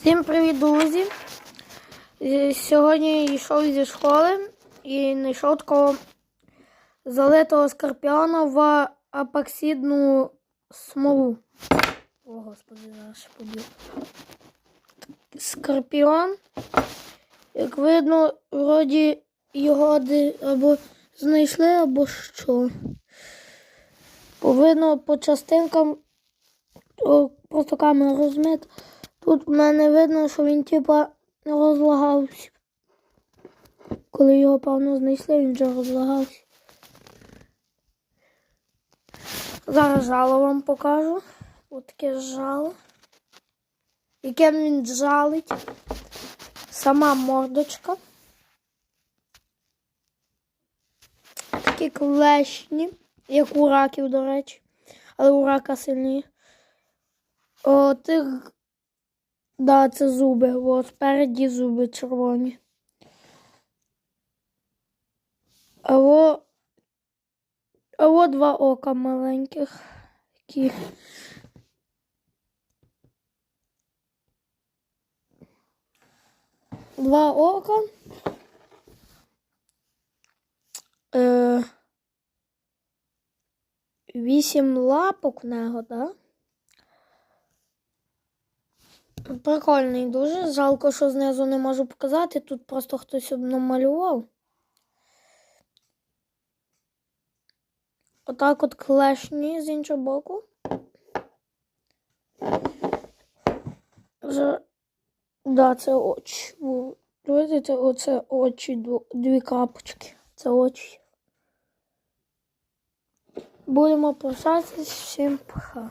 Всім привіт, друзі! Е, Сьогодні йшов зі школи і знайшов такого залитого скорпіона в апоксидну смолу. О, господи, ще побіг. Скорпіон. Як видно, вроді його або знайшли, або що. Повинно по частинкам просто камера розмита. Тут в мене видно, що він типа розлагався. Коли його, певно, знайшли, він вже розлагався. Зараз жало вам покажу. Ось таке жало. Яким він жалить. Сама мордочка. Такі клешні, як у раків, до речі. Але у рака сильні. О, тих Да, це зуби. От спереді зуби червоні. А во, а во два ока маленьких. Такі. Два ока. Е, вісім лапок в нього, так? Да? Прикольний дуже. Жалко, що знизу не можу показати. Тут просто хтось намалював. Отак от клешні з іншого боку. Вже... Да, це очі. Видите, оце очі, дві крапочки. Це очі. Будемо прощатися. Всім пока.